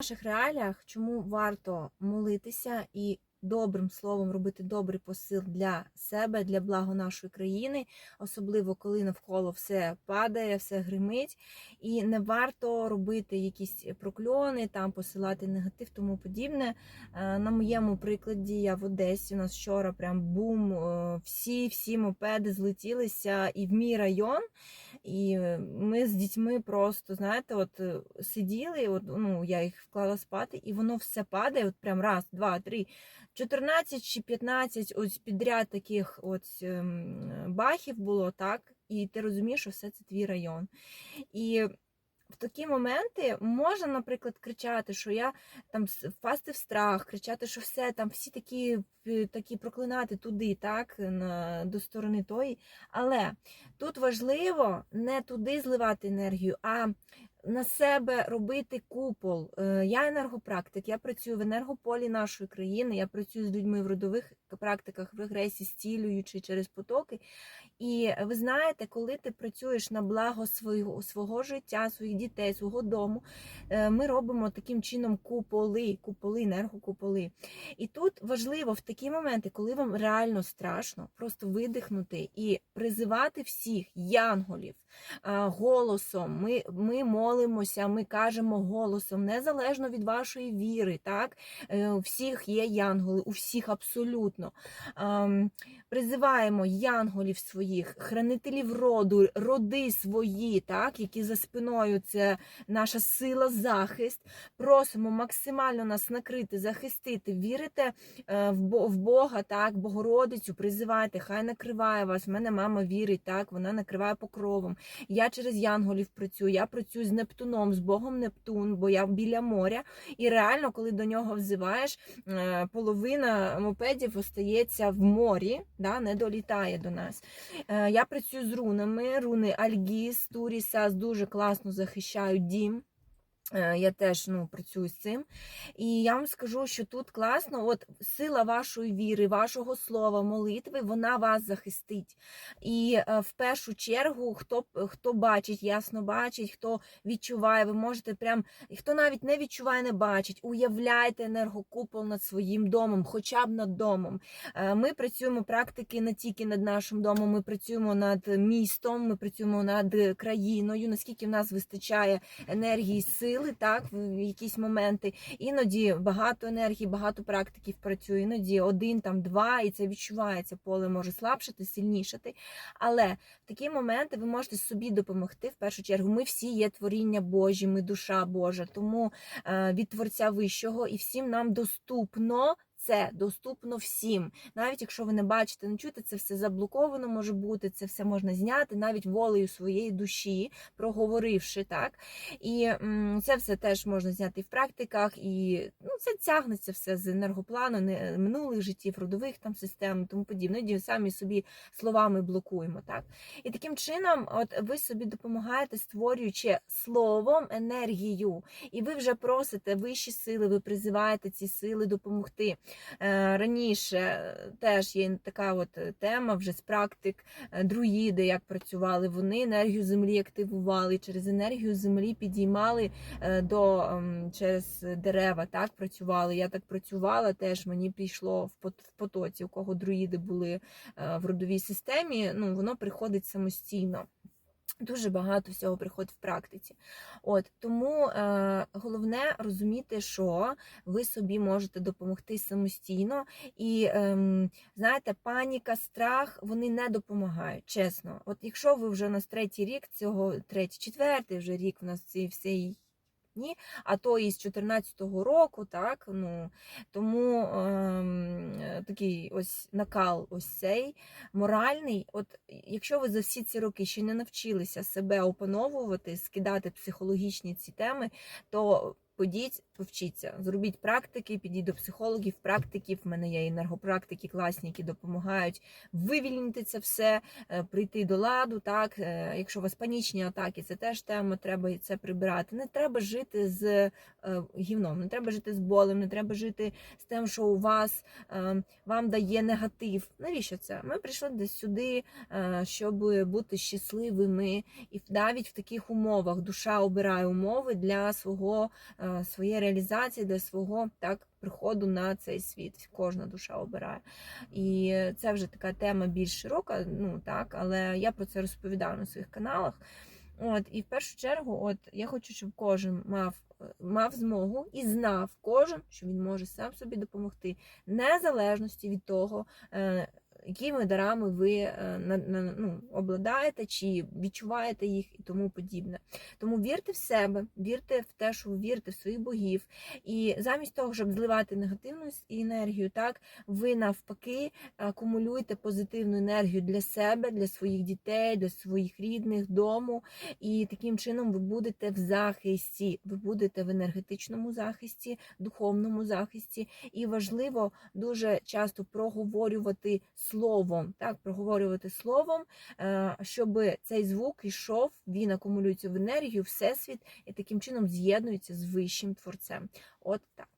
наших реаліях, чому варто молитися і добрим словом робити добрий посил для себе, для благо нашої країни, особливо коли навколо все падає, все гримить, і не варто робити якісь прокльони, там посилати негатив, тому подібне. Е, На моєму прикладі я в Одесі. У нас вчора прям бум, е, всі, всі мопеди злетілися і в мій район. І е, ми з дітьми просто, знаєте, от сиділи, от, ну, я їх вклала спати, і воно все падає, от прям раз, два, три, 14 чи 15 ось підряд таких от ем, бахів було, так, і ти розумієш, що все це твій район. І в такі моменти можна, наприклад, кричати, що я там впасти в страх, кричати, що все там всі такі, е, такі проклинати туди, так, на, до сторони тої. Але тут важливо не туди зливати енергію, а на себе робити купол. Е, Я енергопрактик, я працюю в енергополі нашої країни, я працюю з людьми в родових практиках в регресі, стілюючи через потоки. І ви знаєте, коли ти працюєш на благо свого, свого життя, своїх дітей, свого дому, е, ми робимо таким чином куполи, куполи, енергокуполи. І тут важливо в такі моменти, коли вам реально страшно, просто видихнути і призивати всіх янголів голосом. Ми, ми молимося, ми кажемо голосом, незалежно від вашої віри. Так? Е, У всіх є янголи, у всіх абсолютно. Призиваємо янголів своїх, хранителів роду, роди свої, так, які за спиною це наша сила, захист. Просимо максимально нас накрити, захистити. Вірите е, в в Бога, так, Богородицю, призивайте, хай накриває вас. У мене мама вірить, так, вона накриває покровом. Я через янголів працюю, я працюю з Нептуном, з Богом Нептун, бо я біля моря. І реально, коли до нього взиваєш, е, половина мопедів остається в морі, да, не долітає до нас. Е, Я працюю з рунами, руни Альгіс, Турісас дуже класно захищають дім. Е, Я теж ну, працюю з цим. І я вам скажу, що тут класно, от сила вашої віри, вашого слова, молитви, вона вас захистить. І е, в першу чергу, хто, хто бачить, ясно бачить, хто відчуває, ви можете прям, хто навіть не відчуває, не бачить, уявляйте енергокупол над своїм домом, хоча б над домом. Е, Ми працюємо практики не тільки над нашим домом, ми працюємо над містом, ми працюємо над країною, наскільки в нас вистачає енергії, сили, так, в якісь моменти. Іноді багато енергії, багато практиків працює, іноді один, там два, і це відчувається. Поле може слабшати, сильнішати. Але в такі моменти ви можете собі допомогти в першу чергу. Ми всі є творіння Божі, ми душа Божа, тому е, від Творця Вищого і всім нам доступно. Це доступно всім, навіть якщо ви не бачите, не чуєте, це все заблоковано може бути, це все можна зняти навіть волею своєї душі, проговоривши так. І це все теж можна зняти в практиках, і ну, це тягнеться все з енергоплану, не минулих життів, родових там систем, тому подібне. Іноді самі собі словами блокуємо. Так і таким чином, от ви собі допомагаєте, створюючи словом енергію, і ви вже просите вищі сили, ви призиваєте ці сили допомогти. Е, Раніше е, теж є така от е, тема вже з практик друїди, як працювали вони, енергію землі активували, через енергію землі підіймали до ем, через дерева. Так працювали. Я так працювала, теж мені пішло в пот- в потоці, у кого друїди були в родовій системі. Ну воно приходить самостійно. Дуже багато всього приходить в практиці. От тому е, головне розуміти, що ви собі можете допомогти самостійно, і е, знаєте, паніка, страх вони не допомагають. Чесно. От якщо ви вже у нас третій рік, цього третій, четвертий вже рік у нас цей всей. Ні, а то і з 14-го року, так ну тому ем, е, такий ось накал, ось цей моральний. От якщо ви за всі ці роки ще не навчилися себе опановувати, скидати психологічні ці теми, то Подіть, повчіться, зробіть практики, підіть до психологів, практиків. В мене є енергопрактики класні, які допомагають вивільнити це все, е, прийти до ладу. Так, Е, якщо у вас панічні атаки, це теж тема, треба це прибирати. Не треба жити з е, гівном, не треба жити з болем, не треба жити з тим, що у вас вам дає негатив. Навіщо це? Ми прийшли десь сюди, щоб бути щасливими, і навіть в таких умовах душа обирає умови для свого. е, е, своє реалізації, для свого так приходу на цей світ. Кожна душа обирає. І це вже така тема більш широка, ну так, але я про це розповідаю на своїх каналах. От, і в першу чергу, от я хочу, щоб кожен мав, мав змогу і знав кожен, що він може сам собі допомогти, незалежності від того, е, якими дарами ви е, ну, обладаєте, чи відчуваєте їх і тому подібне. Тому вірте в себе, вірте в те, що ви вірите в своїх богів. І замість того, щоб зливати негативну енергію, так ви навпаки акумулюєте позитивну енергію для себе, для своїх дітей, для своїх рідних, дому. І таким чином ви будете в захисті, ви будете в енергетичному захисті, духовному захисті. І важливо дуже часто проговорювати словом, так, проговорювати словом, е, щоб цей звук йшов, він акумулюється в енергію, всесвіт, і таким чином з'єднується з вищим творцем. От так.